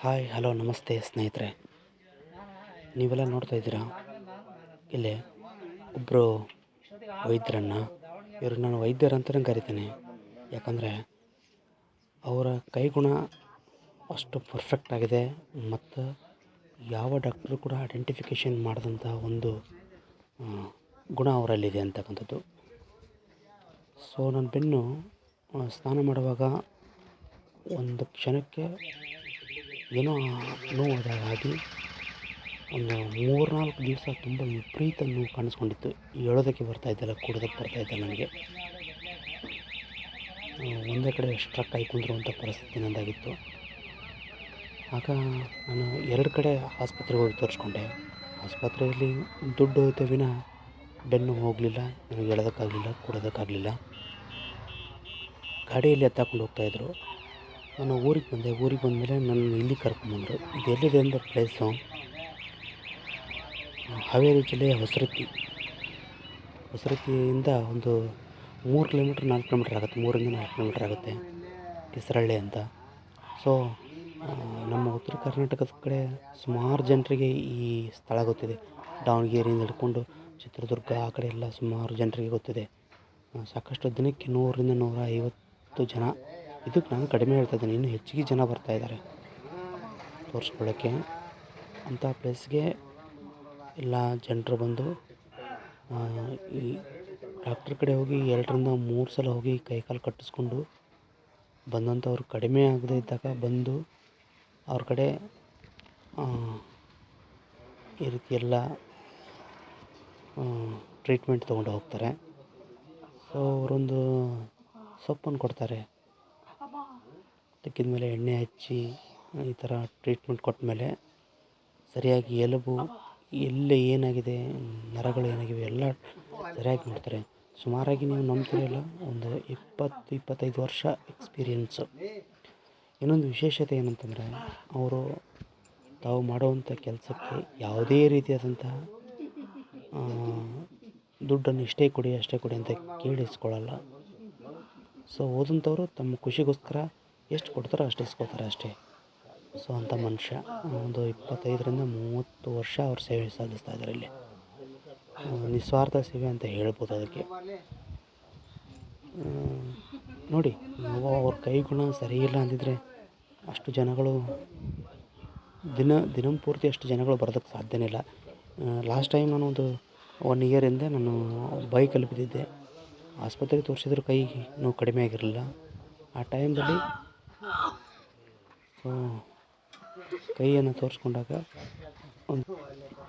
Hi, hello, ನಮಸ್ತೆ ಸ್ನೇಹಿತರೆ. ನೀವೆಲ್ಲ ನೋಡ್ತಾ ಇದ್ದೀರಾ? ಇಲ್ಲಿ ಒಬ್ಬರು ವೈದ್ಯರನ್ನು, ಇವರು ನಾನು ವೈದ್ಯರು ಅಂತಲೇ ಕರಿತೀನಿ. ಯಾಕಂದರೆ ಅವರ ಕೈಗುಣ ಅಷ್ಟು ಪರ್ಫೆಕ್ಟ್ ಆಗಿದೆ ಮತ್ತು ಯಾವ ಡಾಕ್ಟ್ರು ಕೂಡ ಐಡೆಂಟಿಫಿಕೇಷನ್ ಮಾಡಿದಂಥ ಒಂದು ಗುಣ ಅವರಲ್ಲಿದೆ ಅಂತಕ್ಕಂಥದ್ದು. ಸೊ ನನ್ನ ಬೆನ್ನು ಸ್ನಾನ ಮಾಡುವಾಗ ಒಂದು ಕ್ಷಣಕ್ಕೆ ಏನೋ ನೋವಾದಾಗಿ ಒಂದು ಮೂರ್ನಾಲ್ಕು ದಿವಸ ತುಂಬ ವಿಪರೀತ ನೋವು ಕಾಣಿಸ್ಕೊಂಡಿತ್ತು. ಹೇಳೋದಕ್ಕೆ ಬರ್ತಾ ಕುಡಿದಕ್ಕೆ ಕೂಡೋದಕ್ಕೆ ಬರ್ತಾ ಇದ್ದಿಲ್ಲ ನನಗೆ. ಒಂದೇ ಕಡೆ ಸ್ಟ್ರಕ್ ಆಗಿ ಕುಂದಿರುವಂಥ ಪರಿಸ್ಥಿತಿ ನಂದಾಗಿತ್ತು. ಆಗ ನಾನು ಎರಡು ಕಡೆ ಆಸ್ಪತ್ರೆಗೆ ಹೋಗಿ ತೋರಿಸ್ಕೊಂಡೆ. ಆಸ್ಪತ್ರೆಯಲ್ಲಿ ದುಡ್ಡು ಹೋಯ್ತೆ ವಿನ ಬೆನ್ನು ಹೋಗಲಿಲ್ಲ, ನನಗೆ ಹೇಳೋದಕ್ಕಾಗಲಿಲ್ಲ ಕೊಡೋದಕ್ಕಾಗಲಿಲ್ಲ. ಗಾಡಿಯಲ್ಲಿ ಎತ್ತಾಕೊಂಡು ಹೋಗ್ತಾಯಿದ್ರು ನಾನು ಊರಿಗೆ ಬಂದೆ. ಊರಿಗೆ ಬಂದಮೇಲೆ ನನ್ನ ಇಲ್ಲಿ ಕರ್ಕೊಂಡ್ಬಂದರು ಇದು ಎಲ್ಲಿದೆ ಅಂದರೆ ಪ್ಲೇಸು ಹಾವೇರಿ ಜಿಲ್ಲೆಯ ಹೊಸರತಿ ಹೊಸರತಿಯಿಂದ ಒಂದು ಮೂರು ಕಿಲೋಮೀಟ್ರ್ ನಾಲ್ಕು ಕಿಲೋಮೀಟ್ರ್ ಆಗುತ್ತೆ. ಮೂರಿಂದ ನಾಲ್ಕು ಕಿಲೋಮೀಟ್ರ್ ಆಗುತ್ತೆ. ಕೆಸರಳ್ಳಿ ಅಂತ. ಸೊ ನಮ್ಮ ಉತ್ತರ ಕರ್ನಾಟಕದ ಕಡೆ ಸುಮಾರು ಜನರಿಗೆ ಈ ಸ್ಥಳ ಗೊತ್ತಿದೆ. ದಾವಣಗೆರೆಯಿಂದ ಹಿಡ್ಕೊಂಡು ಚಿತ್ರದುರ್ಗ ಆ ಕಡೆ ಎಲ್ಲ ಸುಮಾರು ಜನರಿಗೆ ಗೊತ್ತಿದೆ. ಸಾಕಷ್ಟು ದಿನಕ್ಕೆ ನೂರರಿಂದ ನೂರ ಐವತ್ತು ಜನ ಇದಕ್ಕೆ ನಾನು ಕಡಿಮೆ ಹೇಳ್ತಾ ಇದ್ದೀನಿ. ಇನ್ನೂ ಹೆಚ್ಚಿಗೆ ಜನ ಬರ್ತಾ ಇದ್ದಾರೆ. ತೋರಿಸ್ಕೊಳ್ಳೋಕ್ಕೆ. ಅಂಥ ಪ್ಲೇಸ್ಗೆ ಎಲ್ಲ ಜನರು ಬಂದು ಈ ಡಾಕ್ಟ್ರ್ ಕಡೆ ಹೋಗಿ ಎರಡರಿಂದ ಮೂರು ಸಲ ಹೋಗಿ ಕೈ ಕಾಲು ಕಟ್ಟಿಸ್ಕೊಂಡು ಬಂದಂಥವ್ರು ಕಡಿಮೆ ಆಗದೇ ಇದ್ದಾಗ ಬಂದು ಅವ್ರ ಕಡೆ ಈ ರೀತಿ ಎಲ್ಲ ಟ್ರೀಟ್ಮೆಂಟ್ ತೊಗೊಂಡು ಹೋಗ್ತಾರೆ. ಸೊ, ಅವರೊಂದು ಸೊಪ್ಪನ್ನು ಕೊಡ್ತಾರೆ. ತೆಗೆದ ಮೇಲೆ ಎಣ್ಣೆ ಹಚ್ಚಿ ಈ ಥರ ಟ್ರೀಟ್ಮೆಂಟ್ ಕೊಟ್ಟ ಮೇಲೆ ಸರಿಯಾಗಿ ಎಲುಬು ಎಲ್ಲಿ ಏನಾಗಿದೆ ನರಗಳು ಏನಾಗಿವೆ ಎಲ್ಲ ಸರಿಯಾಗಿ ನೋಡ್ತಾರೆ ಸುಮಾರಾಗಿ ನೀವು ನಂಬ್ತಿರಲ್ಲ ಒಂದು ಇಪ್ಪತ್ತು ಇಪ್ಪತ್ತೈದು ವರ್ಷ ಎಕ್ಸ್ಪೀರಿಯನ್ಸು ಇನ್ನೊಂದು ವಿಶೇಷತೆ ಏನಂತಂದರೆ ಅವರು ತಾವು ಮಾಡುವಂಥ ಕೆಲಸಕ್ಕೆ ಯಾವುದೇ ರೀತಿಯಾದಂಥ ಆ, ದುಡ್ಡನ್ನು ಇಷ್ಟೇ ಕೊಡಿ ಅಷ್ಟೇ ಕೊಡಿ ಅಂತ ಕೇಳಿಸ್ಕೊಳ್ಳಲ್ಲ. ಸೊ ಓದಂಥವ್ರು ತಮ್ಮ ಖುಷಿಗೋಸ್ಕರ ಎಷ್ಟು ಕೊಡ್ತಾರೋ ಅಷ್ಟು ಇಸ್ಕೊತಾರೆ ಅಷ್ಟೇ. ಸೊ ಅಂಥ ಮನುಷ್ಯ, ಒಂದು ಇಪ್ಪತ್ತೈದರಿಂದ ಮೂವತ್ತು ವರ್ಷ ಅವ್ರು ಸೇವೆ ಸಲ್ಲಿಸ್ತಾ ಇದ್ದಾರೆ ಇಲ್ಲಿ. ನಿಸ್ವಾರ್ಥ ಸೇವೆ ಅಂತ ಹೇಳ್ಬೋದು ಅದಕ್ಕೆ. ನೋಡಿ ಅವ್ರ ಕೈಗುಣ ಸರಿ ಇಲ್ಲ ಅಂದಿದ್ರೆ ಅಷ್ಟು ಜನಗಳು, ದಿನ ದಿನಂಪೂರ್ತಿ ಅಷ್ಟು ಜನಗಳು ಬರೋದಕ್ಕೆ ಸಾಧ್ಯನೇ ಇಲ್ಲ. ಲಾಸ್ಟ್ ಟೈಮ್ ನಾನು ಒಂದು ಒನ್ ಇಯರಿಂದ ನಾನು ಬೈಕಲ್ಲಿ ಬಿದ್ದಿದ್ದೆ. ಆಸ್ಪತ್ರೆಗೆ ತೋರಿಸಿದ್ರು ಕೈ ನೋವು ಕಡಿಮೆ ಆಗಿರಲಿಲ್ಲ. ಆ ಟೈಮ್ದಲ್ಲಿ ಕೈಯನ್ನು ತೋರಿಸ್ಕೊಂಡಾಗ ಒಂದು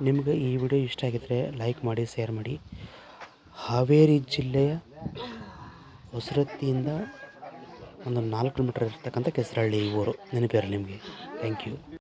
ನಿಮ್ಗೆ ಈ ವಿಡಿಯೋ ಇಷ್ಟ ಆಗಿದ್ದರೆ ಲೈಕ್ ಮಾಡಿ ಶೇರ್ ಮಾಡಿ. ಹಾವೇರಿ ಜಿಲ್ಲೆಯ ಹೊಸರತ್ತಿಯಿಂದ ಒಂದು ನಾಲ್ಕು ಕಿಲೋಮೀಟರ್ ಇರ್ತಕ್ಕಂಥ ಕೆಸರಹಳ್ಳಿ ಊರು. ನೆನಪಿರಲಿ ನಿಮಗೆ. Thank you